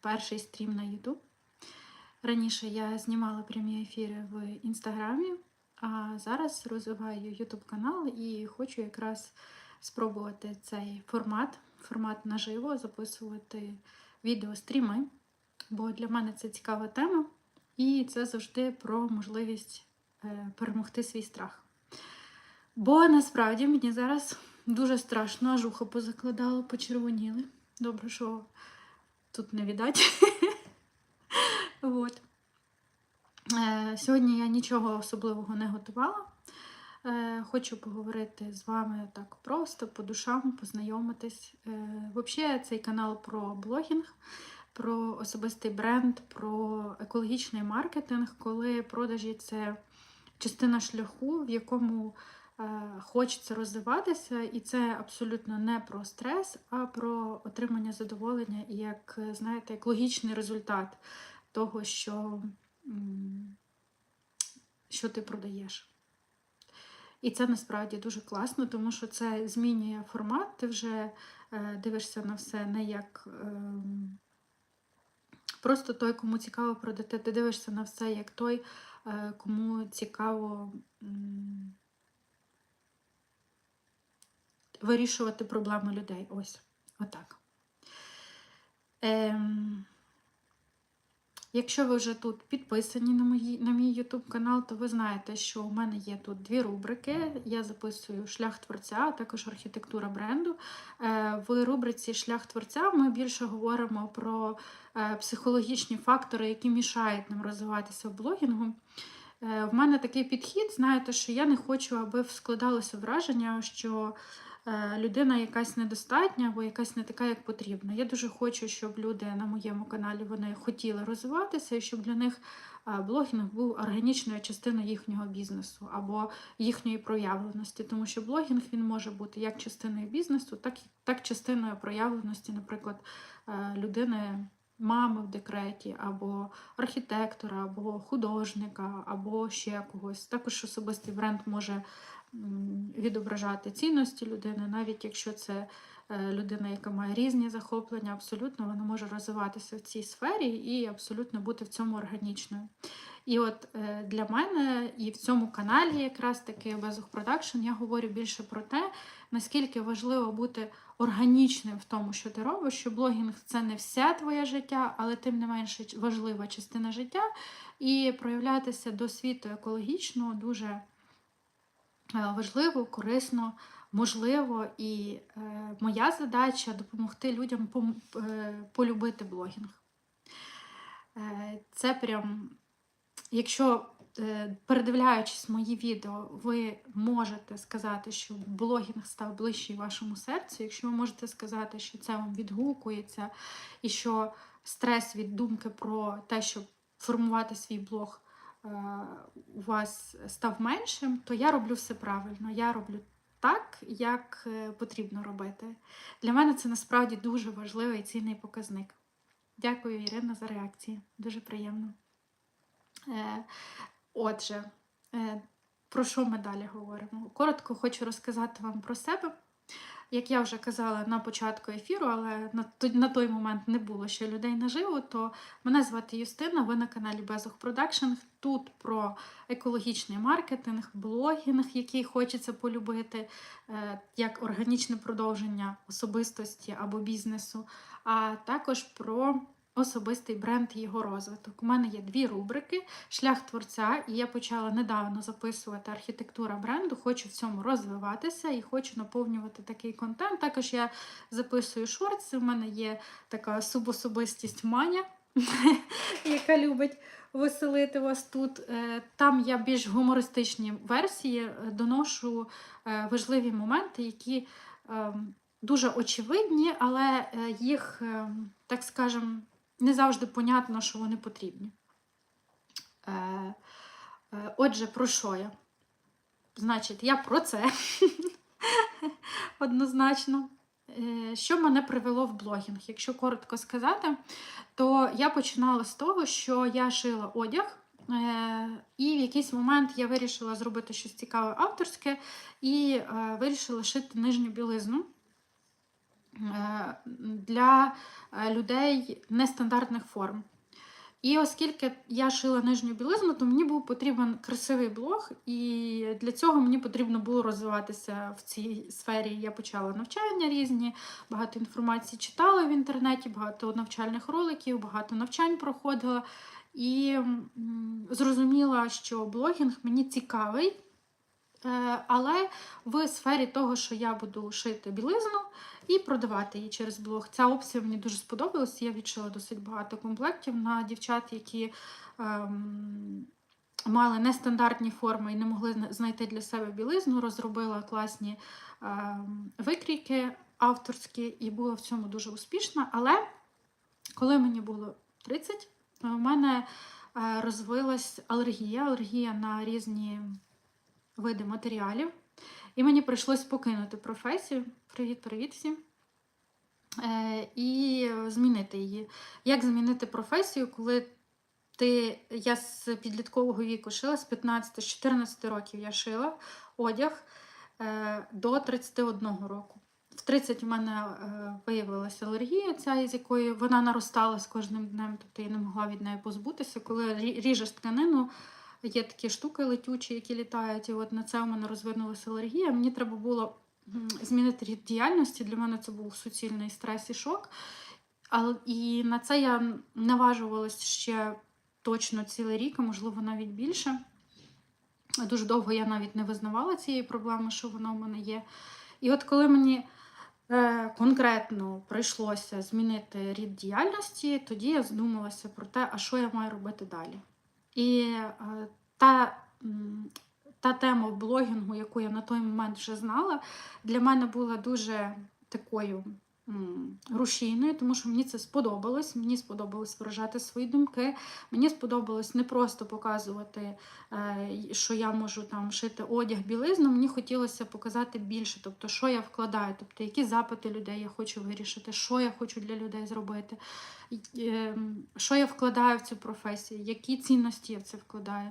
перший стрім на YouTube. Раніше я знімала прямі ефіри в інстаграмі, а зараз розвиваю YouTube канал і хочу якраз спробувати цей формат, формат наживо, записувати відеостріми, бо для мене це цікава тема, і це завжди про можливість е, перемогти свій страх. Бо насправді мені зараз дуже страшно, аж ухо позакладало, почервоніли. Добре, що тут не віддать. От. Е, Сьогодні я нічого особливого не готувала. Е, Хочу поговорити з вами так просто, по душам, познайомитись. Е, Взагалі, цей канал про блогінг, про особистий бренд, про екологічний маркетинг, коли продажі це частина шляху, в якому хочеться розвиватися, і це абсолютно не про стрес, а про отримання задоволення і як, е, знаєте, як логічний результат того, що, що ти продаєш. І це насправді дуже класно, тому що це змінює формат. Ти вже е, дивишся на все не як ем, просто той, кому цікаво продати, ти дивишся на все як той, е, кому цікаво м, вирішувати проблеми людей. Ось, отак. Ем, Якщо ви вже тут підписані на, мої, на мій YouTube канал, то ви знаєте, що у мене є тут дві рубрики. Я записую шлях творця, а також архітектура бренду. Е, В рубриці Шлях творця ми більше говоримо про е, психологічні фактори, які мішають нам розвиватися в блогінгу. Е, В мене такий підхід, знаєте, що я не хочу, аби складалося враження, що людина якась недостатня або якась не така, як потрібно. Я дуже хочу, щоб люди на моєму каналі вони хотіли розвиватися, і щоб для них е, блогінг був органічною частиною їхнього бізнесу або їхньої проявленості. Тому що блогінг він може бути як частиною бізнесу, так так частиною проявленості, наприклад, е, людини. Мами в декреті, або архітектора, або художника, або ще когось. Також особистий бренд може відображати цінності людини, навіть якщо це е, людина, яка має різні захоплення, абсолютно вона може розвиватися в цій сфері і абсолютно бути в цьому органічною. І от е, для мене і в цьому каналі, якраз таки Безух Продакшн, я говорю більше про те, наскільки важливо бути органічним в тому, що ти робиш, що блогінг це не все твоє життя, але тим не менше важлива частина життя, і проявлятися до світу екологічно дуже важливо, корисно, можливо. І е, моя задача допомогти людям е, полюбити блогінг. Е, Це прям, якщо е, передивляючись мої відео, ви можете сказати, що блогінг став ближчий вашому серцю, якщо ви можете сказати, що це вам відгукується, і що стрес від думки про те, щоб формувати свій блог е, у вас став меншим, то я роблю все правильно. Я роблю так, як е, потрібно робити. Для мене це насправді дуже важливий і цінний показник. Дякую, Ірина, за реакції. Дуже приємно. Е, Отже, е, про що ми далі говоримо? Коротко хочу розказати вам про себе. Як я вже казала на початку ефіру, але на той, на той момент не було ще людей наживо, то мене звати Юстина, ви на каналі Безух Продакшн. Тут про екологічний маркетинг, блогінг, який хочеться полюбити, е, як органічне продовження особистості або бізнесу, а також про особистий бренд і його розвиток. У мене є дві рубрики: шлях творця, і я почала недавно записувати архітектура бренду. Хочу в цьому розвиватися і хочу наповнювати такий контент. Також я записую шорти. У мене є така субособистість Маня, яка любить веселити вас тут. Е, Там я більш гумористичні версії е, доношу е, важливі моменти, які ем, дуже очевидні, але їх, ем, так скажем, не завжди понятно, що вони потрібні. Е, е, Отже, про що я? Значить, я про це однозначно. Е, Що мене привело в блогінг? Якщо коротко сказати, то я починала з того, що я шила одяг, і в якийсь момент я вирішила зробити щось цікаве авторське і вирішила шити нижню білизну. для людей нестандартних форм. І оскільки я шила нижню білизну, то мені був потрібен красивий блог, і для цього мені потрібно було розвиватися в цій сфері. Я почала навчання різні, багато інформації читала в інтернеті, багато навчальних роликів, багато навчань проходила. І зрозуміла, що блогінг мені цікавий. Е, Але в сфері того, що я буду шити білизну і продавати її через блог. Ця опція мені дуже сподобалась. Я відшила досить багато комплектів на дівчат, які ем, мали нестандартні форми і не могли знайти для себе білизну. Розробила класні ем, викрійки авторські і була в цьому дуже успішна. Але коли мені було 30, у мене е, розвилась алергія, алергія на різні види матеріалів. І мені прийшлось покинути професію. Привіт-привіт всім. Е, і змінити її. Як змінити професію, коли ти, я з підліткового віку шила, з 15-14 років я шила одяг е, до 31 року. В 30 у мене е, виявилася алергія, ця, із якої вона наростала з кожним днем, тобто я не могла від неї позбутися. Коли рі- ріжеш тканину, є такі штуки летючі, які літають, і от на це у мене розвинулася алергія. Мені треба було змінити рід діяльності. Для мене це був суцільний стрес і шок. І на це я наважувалась ще точно цілий рік, а можливо навіть більше. Дуже довго я навіть не визнавала цієї проблеми, що вона у мене є. І от коли мені е, конкретно прийшлося змінити рід діяльності, тоді я задумалася про те, а що я маю робити далі. І е, та, та тема блогінгу, яку я на той момент вже знала, для мене була дуже такою рушійною, тому що мені це сподобалось. Мені сподобалось виражати свої думки. Мені сподобалось не просто показувати, е, що я можу там шити одяг, білизну. Мені хотілося показати більше, тобто, що я вкладаю, тобто які запити людей я хочу вирішити, що я хочу для людей зробити, ем, що я вкладаю в цю професію, які цінності я в це вкладаю.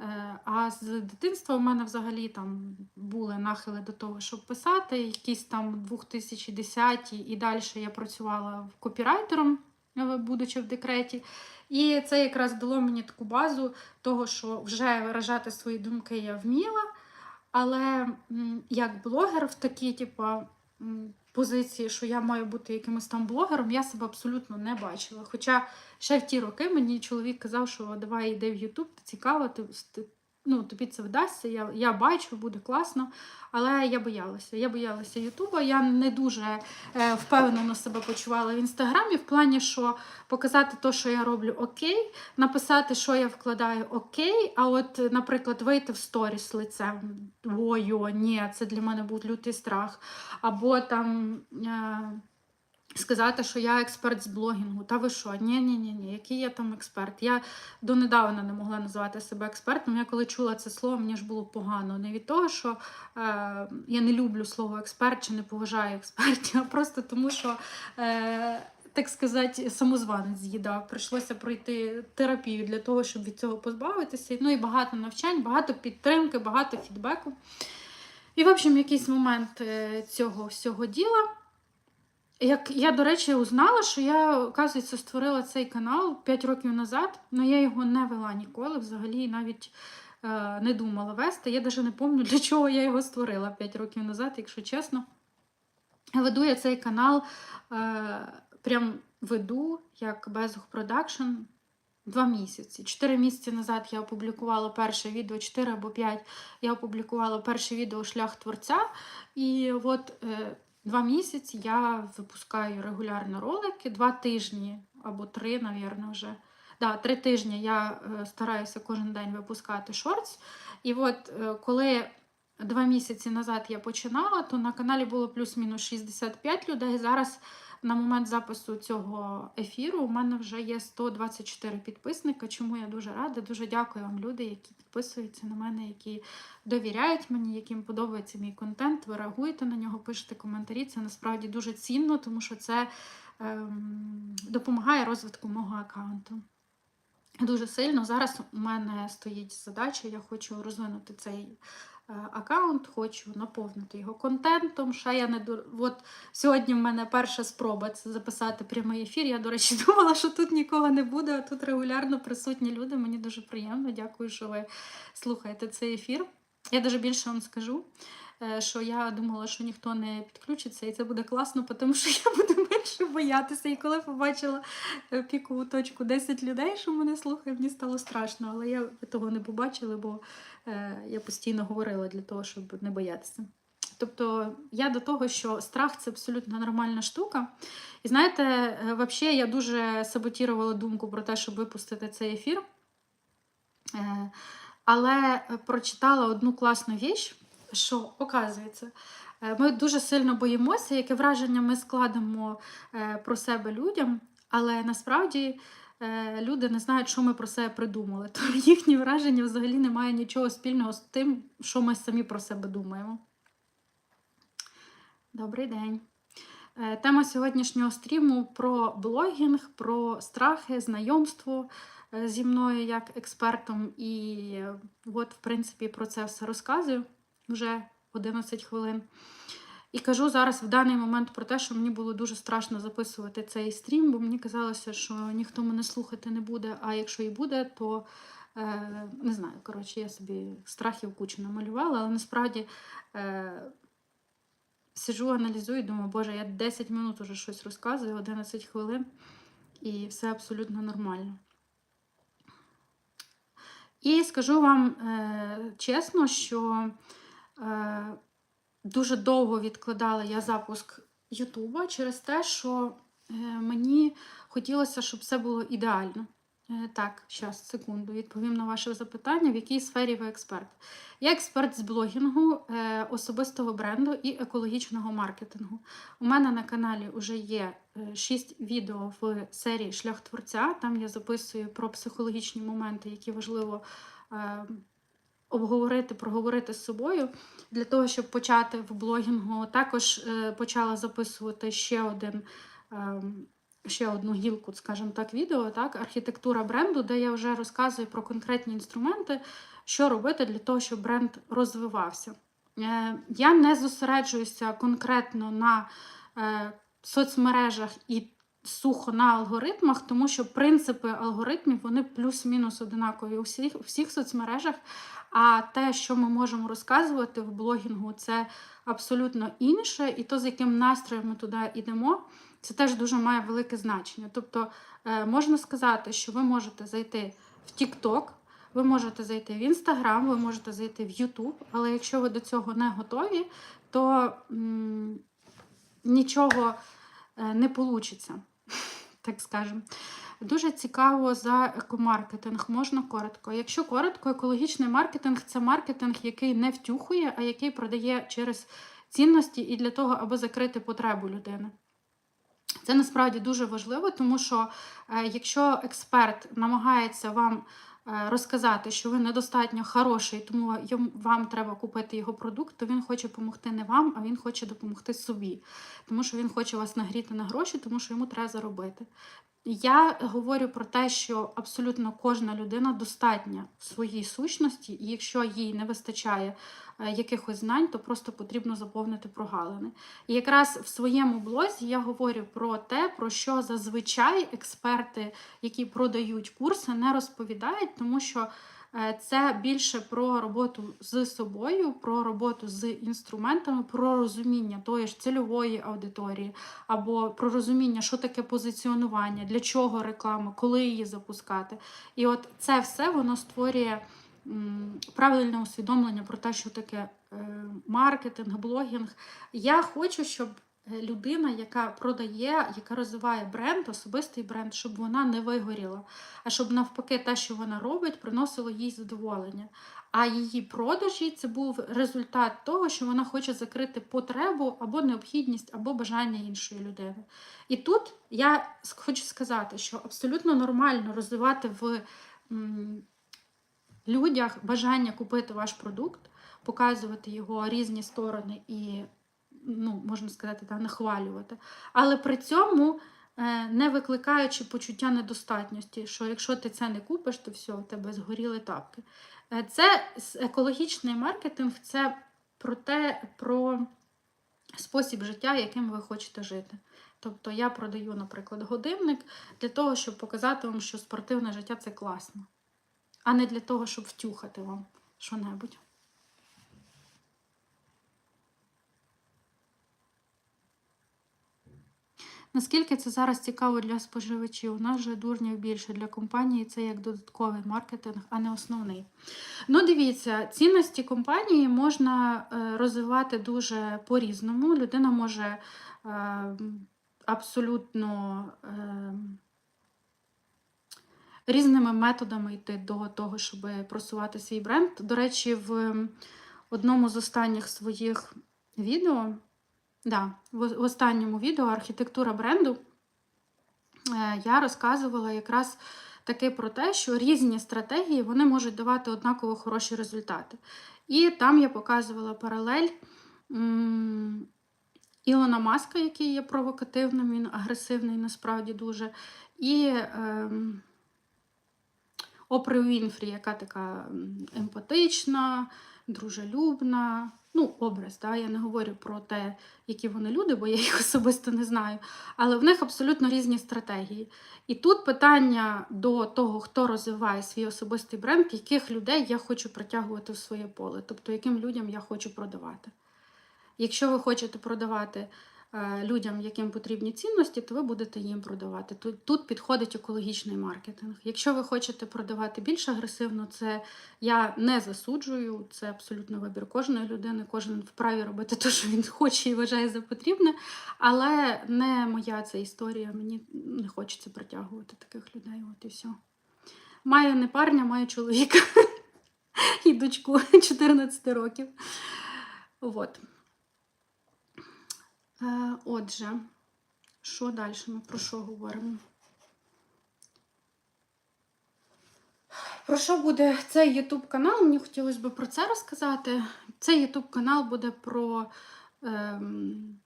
Е, А з дитинства у мене взагалі там були нахили до того, щоб писати. Якісь там 2010 і далі я працювала копірайтером, е, будучи в декреті. І це якраз дало мені таку базу того, що вже виражати свої думки я вміла. Але як блогер в такій, типу, позиції, що я маю бути якимось там блогером, я себе абсолютно не бачила. Хоча ще в ті роки мені чоловік казав, що давай йди в Ютуб, ти, ти, ну, тобі це вдасться, я, я бачу, буде класно. Але я боялася. Я боялася Ютуба. Я не дуже е, впевнено себе почувала в інстаграмі, в плані, що показати те, що я роблю окей, написати, що я вкладаю окей. А от, наприклад, вийти в сторіс лицем. Ой, ні, це для мене був лютий страх. Або там. Е, Сказати, що я експерт з блогінгу, та ви що? Ні, ні, ні, ні, який я там експерт? Я донедавна не могла називати себе експертом. Я коли чула це слово, мені ж було погано. Не від того, що е, я не люблю слово експерт чи не поважаю експертів, а просто тому, що, е, так сказати, самозванець з'їдав. Прийшлося пройти терапію для того, щоб від цього позбавитися. Ну і багато навчань, багато підтримки, багато фідбеку. І, в общем, якийсь момент е, цього всього діла. Як я, до речі, узнала, що я, оказується, створила цей канал 5 років назад, але я його не вела ніколи, взагалі навіть е, не думала вести. Я навіть не пам'ятаю, для чого я його створила 5 років назад, якщо чесно. Веду я цей канал, е, прям веду як Безух Продакшн два місяці. Чотири місяці назад я опублікувала перше відео, 4 або 5 я опублікувала перше відео Шлях творця. І от е, два місяці я випускаю регулярно ролики, два тижні або три, навірно, вже. Да, три тижні я е, стараюся кожен день випускати шортс. І от е, коли два місяці назад я починала, то на каналі було плюс-мінус 65 людей. Зараз на момент запису цього ефіру у мене вже є 124 підписника, чому я дуже рада. Дуже дякую вам, люди, які підписуються на мене, які довіряють мені, яким подобається мій контент. Ви реагуєте на нього, пишете коментарі. Це насправді дуже цінно, тому що це ем, допомагає розвитку мого аккаунту. Дуже сильно зараз у мене стоїть задача, я хочу розвинути цей аккаунт, хочу наповнити його контентом. Ще я не ду- От сьогодні в мене перша спроба це записати прямий ефір. Я, до речі, думала, що тут нікого не буде, а тут регулярно присутні люди. Мені дуже приємно. Дякую, що ви слухаєте цей ефір. Я дуже більше вам скажу, е, що я думала, що ніхто не підключиться, і це буде класно, тому що я буду менше боятися. І коли побачила е, пікову точку 10 людей, що мене слухає, мені стало страшно. Але я того не побачили, бо е, я постійно говорила для того, щоб не боятися. Тобто я до того, що страх це абсолютно нормальна штука. І знаєте, е, взагалі я дуже саботірувала думку про те, щоб випустити цей ефір. Але прочитала одну класну віч, що оказується, ми дуже сильно боїмося, яке враження ми складемо е, про себе людям, але насправді е, люди не знають, що ми про себе придумали. То їхні враження взагалі не має нічого спільного з тим, що ми самі про себе думаємо. Добрий день. Е, Тема сьогоднішнього стріму про блогінг, про страхи, знайомство е, зі мною як експертом. І е, от, в принципі, про це все розказую вже 11 хвилин. І кажу зараз в даний момент про те, що мені було дуже страшно записувати цей стрім, бо мені казалося, що ніхто мене слухати не буде, а якщо і буде, то е, не знаю. Коротше, я собі страхів кучу намалювала, але насправді. Е, Сижу, аналізую, думаю, боже, я 10 минут уже щось розказую, 11 хвилин, і все абсолютно нормально. І скажу вам е, чесно, що дуже довго відкладала я запуск Ютуба через те, що е, мені хотілося, щоб все було ідеально. Е, так, зараз, секунду, відповім на ваше запитання, в якій сфері ви експерт. Я експерт з блогінгу, е, особистого бренду і екологічного маркетингу. У мене на каналі вже є 6 відео в серії Шлях творця. Там я записую про психологічні моменти, які важливо е, обговорити, проговорити з собою. Для того, щоб почати в блогінгу, також е, почала записувати ще один. е, Ще одну гілку, скажімо так, відео, так, архітектура бренду, де я вже розказую про конкретні інструменти, що робити для того, щоб бренд розвивався. Е, Я не зосереджуюся конкретно на е, соцмережах і сухо на алгоритмах, тому що принципи алгоритмів вони плюс-мінус одинакові у всіх, у всіх соцмережах. А те, що ми можемо розказувати в блогінгу, це абсолютно інше, і то, з яким настроєм ми туди йдемо, це теж дуже має велике значення. Тобто, е, можна сказати, що ви можете зайти в TikTok, ви можете зайти в Instagram, ви можете зайти в YouTube, але якщо ви до цього не готові, то м, нічого е, не вийде, так скажемо. Дуже цікаво за екомаркетинг, можна коротко. Якщо коротко, екологічний маркетинг це маркетинг, який не втюхує, а який продає через цінності і для того, аби закрити потребу людини. Це насправді дуже важливо, тому що е, якщо експерт намагається вам е, розказати, що ви недостатньо хороший, тому вам треба купити його продукт, то він хоче допомогти не вам, а він хоче допомогти собі. Тому що він хоче вас нагріти на гроші, тому що йому треба заробити. Я говорю про те, що абсолютно кожна людина достатня в своїй сущності, і якщо їй не вистачає е, якихось знань, то просто потрібно заповнити прогалини. І якраз в своєму блозі я говорю про те, про що зазвичай експерти, які продають курси, не розповідають, тому що це більше про роботу з собою, про роботу з інструментами, про розуміння тої ж цільової аудиторії, або про розуміння, що таке позиціонування, для чого реклама, коли її запускати. І от це все воно створює правильне усвідомлення про те, що таке е, маркетинг, блогінг. Я хочу, щоб е, людина, яка продає, яка розвиває бренд, особистий бренд, щоб вона не вигоріла, а щоб навпаки те, що вона робить, приносило їй задоволення. А її продажі це був результат того, що вона хоче закрити потребу або необхідність, або бажання іншої людини. І тут я хочу сказати, що абсолютно нормально розвивати в людях бажання купити ваш продукт, показувати його різні сторони і, ну, можна сказати, та, нахвалювати. Але при цьому е, не викликаючи почуття недостатності, що якщо ти це не купиш, то все, у тебе згоріли тапки. Е, Це екологічний маркетинг, це про те, про спосіб життя, яким ви хочете жити. Тобто я продаю, наприклад, годинник для того, щоб показати вам, що спортивне життя це класно, а не для того, щоб втюхати вам що-небудь. Наскільки це зараз цікаво для споживачів? У нас же дурнів більше для компанії це як додатковий маркетинг, а не основний. Ну, дивіться, цінності компанії можна е, розвивати дуже по-різному. Людина може е, абсолютно е, різними методами йти до того, щоб просувати свій бренд. До речі, в одному з останніх своїх відео, да, в останньому відео архітектура бренду е, я розказувала якраз таки про те, що різні стратегії вони можуть давати однаково хороші результати. І там я показувала паралель Ілона Маска, який є провокативним, він агресивний насправді дуже. І ем, Опри Вінфрі, яка така емпатична, дружелюбна. Ну, образ, да? я не говорю про те, які вони люди, бо я їх особисто не знаю. Але в них абсолютно різні стратегії. І тут питання до того, хто розвиває свій особистий бренд, яких людей я хочу притягувати в своє поле, тобто яким людям я хочу продавати. Якщо ви хочете продавати людям, яким потрібні цінності, то ви будете їм продавати. Тут, тут підходить екологічний маркетинг. Якщо ви хочете продавати більш агресивно, це я не засуджую, це абсолютно вибір кожної людини. Кожен вправі робити те, що він хоче і вважає за потрібне. Але не моя ця історія. Мені не хочеться притягувати таких людей. От і все. Маю не парня, маю чоловіка і дочку 14 років. От. Е, Отже, що далі ми про що говоримо? Про що буде цей YouTube канал? Мені хотілося б про це розказати. Цей YouTube канал буде про ем,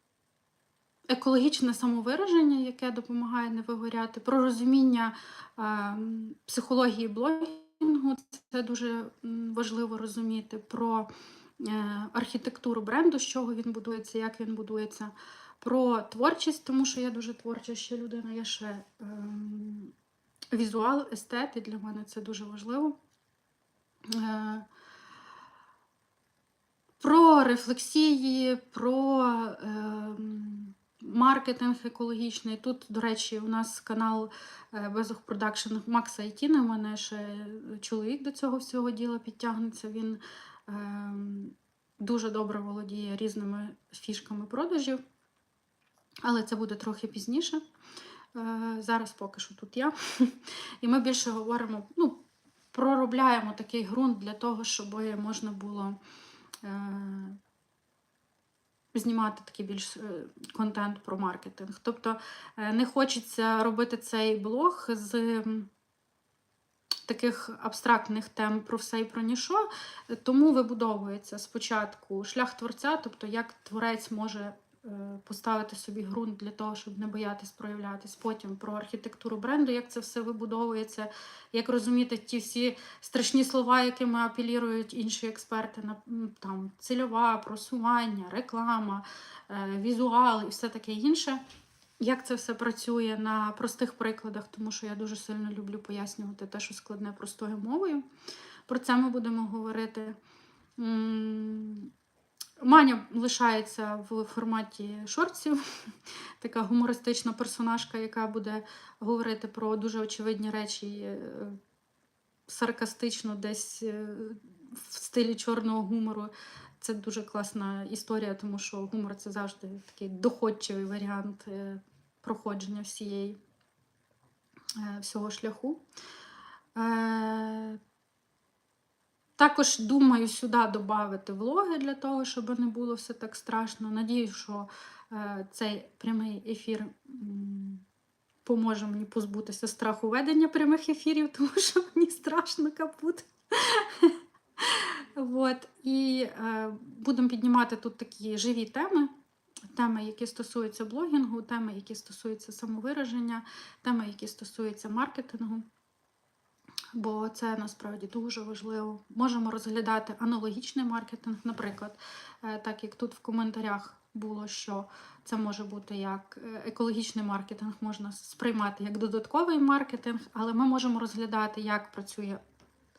екологічне самовираження, яке допомагає не вигоряти, про розуміння ем, психології блогінгу. Це дуже важливо розуміти. Про архітектуру бренду, з чого він будується, як він будується, про творчість, тому що я дуже творча ще людина, я ще ем, візуал, естет, і для мене це дуже важливо. Е, про рефлексії, про ем, маркетинг екологічний. Тут, до речі, у нас канал е, Безух Продакшн Макса Айтіна. У мене ще чоловік до цього всього діла підтягнеться. Він дуже добре володіє різними фішками продажів, але це буде трохи пізніше. Е, Зараз поки що тут я. І ми більше говоримо, ну, проробляємо такий ґрунт для того, щоб можна було е, знімати такий більш е, контент про маркетинг. Тобто не хочеться робити цей блог з таких абстрактних тем про все і про ніщо, тому вибудовується спочатку шлях творця, тобто як творець може е, поставити собі ґрунт для того, щоб не боятись проявлятись. Потім про архітектуру бренду, як це все вибудовується, як розуміти ті всі страшні слова, якими апелірують інші експерти, на там цільова, просування, реклама, е, візуал і все таке інше. Як це все працює на простих прикладах, тому що я дуже сильно люблю пояснювати те, що складне простою мовою. Про це ми будемо говорити. Маня лишається в форматі шортсів, така гумористична персонажка, яка буде говорити про дуже очевидні речі, е, саркастично, десь е, в стилі чорного гумору. Це дуже класна історія, тому що гумор це завжди такий доходчивий варіант е, проходження всієї, е, всього шляху. Е, також думаю сюди додати влоги для того, щоб не було все так страшно. Надію, що е, цей прямий ефір поможе мені позбутися страху ведення прямих ефірів, тому що мені страшно капут. І будемо піднімати тут такі живі теми. Теми, які стосуються блогінгу, теми, які стосуються самовираження, теми, які стосуються маркетингу. Бо це насправді дуже важливо. Можемо розглядати аналогічний маркетинг, наприклад, е, так як тут в коментарях було, що це може бути як е, екологічний маркетинг, можна сприймати як додатковий маркетинг, але ми можемо розглядати, як працює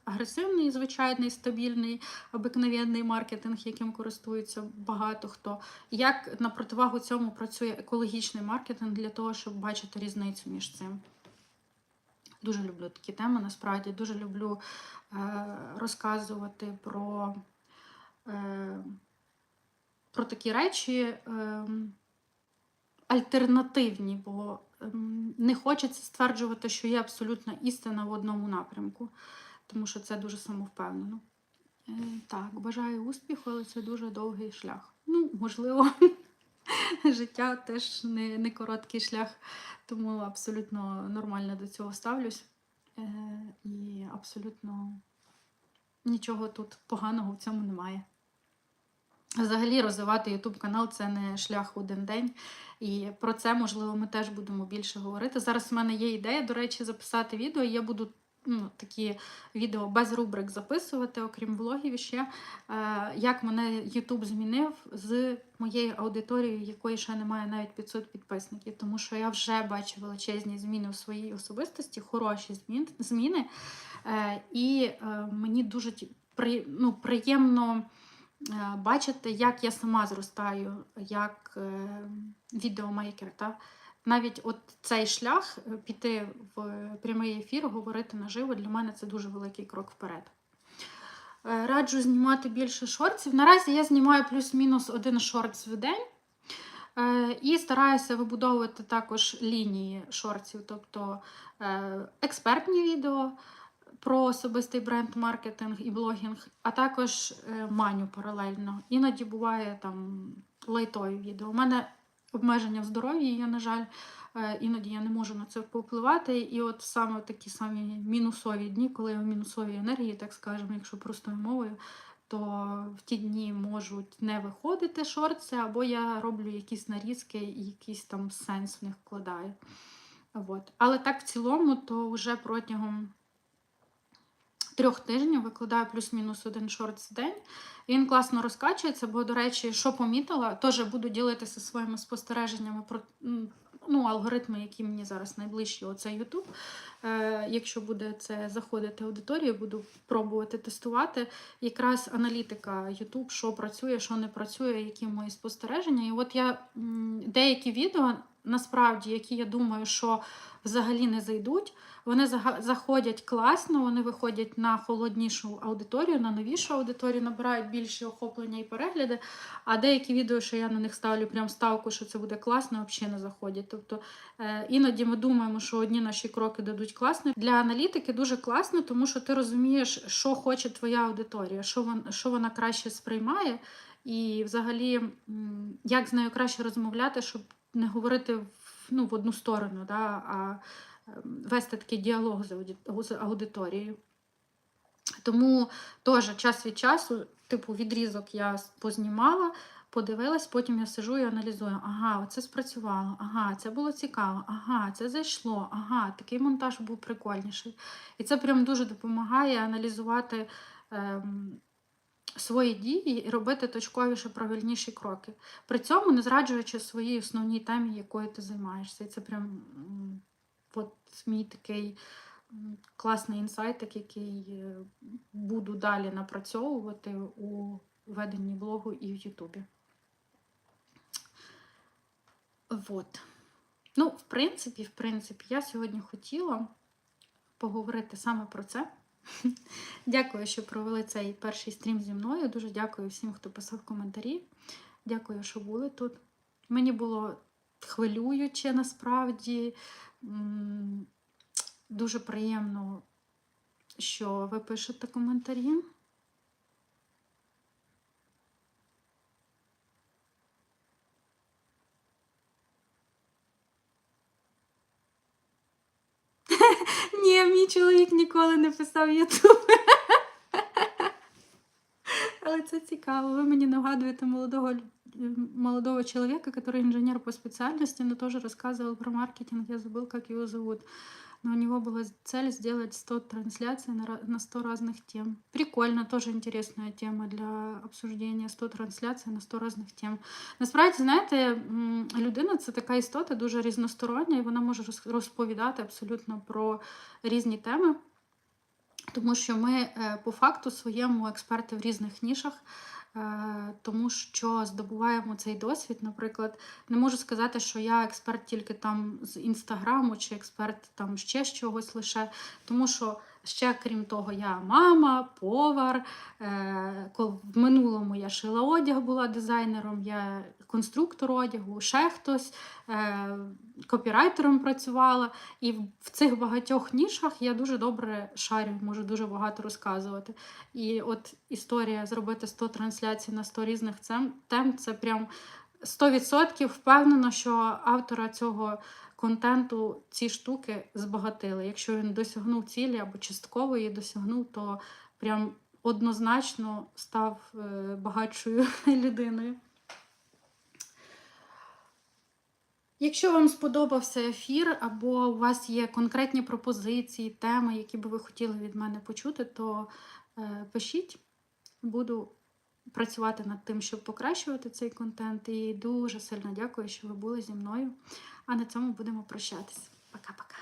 агресивний, звичайний, стабільний, обикновенний маркетинг, яким користується багато хто. Як на противагу цьому працює екологічний маркетинг для того, щоб бачити різницю між цим. Дуже люблю такі теми, насправді дуже люблю е, розказувати про, е, про такі речі е, альтернативні, бо е, не хочеться стверджувати, що є абсолютна істина в одному напрямку, тому що це дуже самовпевнено. Е, так, бажаю успіху, але це дуже довгий шлях. Ну, можливо, життя теж не, не короткий шлях, тому абсолютно нормально до цього ставлюсь. Е, і абсолютно нічого тут поганого в цьому немає. Взагалі, розвивати YouTube канал це не шлях один день. І про це, можливо, ми теж будемо більше говорити. Зараз в мене є ідея, до речі, записати відео. Я буду ну, такі відео без рубрик записувати, окрім влогів ще. Е, як мене YouTube змінив з моєю аудиторією, якої ще немає навіть 500 підписників. Тому що я вже бачу величезні зміни у своїй особистості, хороші змін, зміни. Е, і е, мені дуже при, ну, приємно бачити, як я сама зростаю, як відеомейкер. Та? Навіть от цей шлях е, піти в прямий ефір, говорити наживо, для мене це дуже великий крок вперед. Е, Раджу знімати більше шортів. Наразі я знімаю плюс-мінус один шортс в день. Е, І стараюся вибудовувати також лінії шортів, тобто е, експертні відео про особистий бренд, маркетинг і блогінг, а також е, маню паралельно. Іноді буває там лайтові відео. У мене обмеження в здоров'ї, я, на жаль, е, іноді я не можу на це впливати. І от саме такі самі мінусові дні, коли я в мінусовій енергії, так скажемо, якщо простою мовою, то в ті дні можуть не виходити шорти, або я роблю якісь нарізки і якийсь там сенс в них вкладаю. От. Але так в цілому, то вже протягом трьох тижнів викладаю плюс-мінус один шорт в день. Він класно розкачується, бо, до речі, що помітила, теж буду ділитися своїми спостереженнями про ну, алгоритми, які мені зараз найближчі, оце YouTube. Е, якщо буде це заходити аудиторію, буду пробувати тестувати. Якраз аналітика YouTube, що працює, що не працює, які мої спостереження. І от я деякі відео, насправді, які я думаю, що взагалі не зайдуть, вони заходять класно, вони виходять на холоднішу аудиторію, на новішу аудиторію, набирають більше охоплення і перегляди. А деякі відео, що я на них ставлю прям ставку, що це буде класно, взагалі не заходять. Тобто е, іноді ми думаємо, що одні наші кроки дадуть класно. Для аналітики дуже класно, тому що ти розумієш, що хоче твоя аудиторія, що вона, що вона краще сприймає, і взагалі як з нею краще розмовляти, щоб не говорити ну, в одну сторону, да, а ем, вести такий діалог з аудиторією. Тому теж час від часу, типу, відрізок я познімала, подивилась, потім я сижу і аналізую. Ага, це спрацювало, ага, це було цікаво, ага, це зайшло, ага, такий монтаж був прикольніший. І це прям дуже допомагає аналізувати ем, свої дії і робити точковіше, правильніші кроки. При цьому не зраджуючи своїй основній темі, якою ти займаєшся. І це прям от мій такий класний інсайтик, який е, буду далі напрацьовувати у веденні блогу і в Ютубі. Вот. Ну, в принципі, в принципі, я сьогодні хотіла поговорити саме про це. Дякую, що провели цей перший стрім зі мною. Дуже дякую всім, хто писав коментарі. Дякую, що були тут. Мені було хвилююче насправді. Дуже приємно, що ви пишете коментарі. Ні, мій чоловік ніколи не писав Ютуб. Але це цікаво. Ви мені нагадуєте молодого лю- э, молодого человека, который инженер по специальности, но тоже рассказывал про маркетинг. Я забыл, как его зовут. Но у него была цель сделать 100 трансляций на, ра- на 100 разных тем. Прикольно, тоже интересная тема для обсуждения. 100 трансляцій на 100 різних тем. Насправді, знаєте, м, людина це така істота дуже різностороння, і вона може роз- розповідати абсолютно про різні теми. Тому що ми е, по факту своєму експерти в різних нішах, е, тому що здобуваємо цей досвід. Наприклад, не можу сказати, що я експерт тільки там з інстаграму чи експерт там ще з чогось лише, тому що ще крім того, я мама, повар. е, В минулому я шила одяг, була дизайнером, я конструктор одягу, ще хтось е, копірайтером працювала. І в- цих багатьох нішах я дуже добре шарю, можу дуже багато розказувати. І от історія зробити 100 трансляцій на 100 різних тем це прям 100% впевнено, що автора цього контенту ці штуки збагатили. Якщо він досягнув цілі або частково її досягнув, то прям однозначно став е, багатшою людиною. Якщо вам сподобався ефір, або у вас є конкретні пропозиції, теми, які би ви хотіли від мене почути, то е, пишіть. Буду працювати над тим, щоб покращувати цей контент. І дуже сильно дякую, що ви були зі мною. А на цьому будемо прощатись. Пока-пока.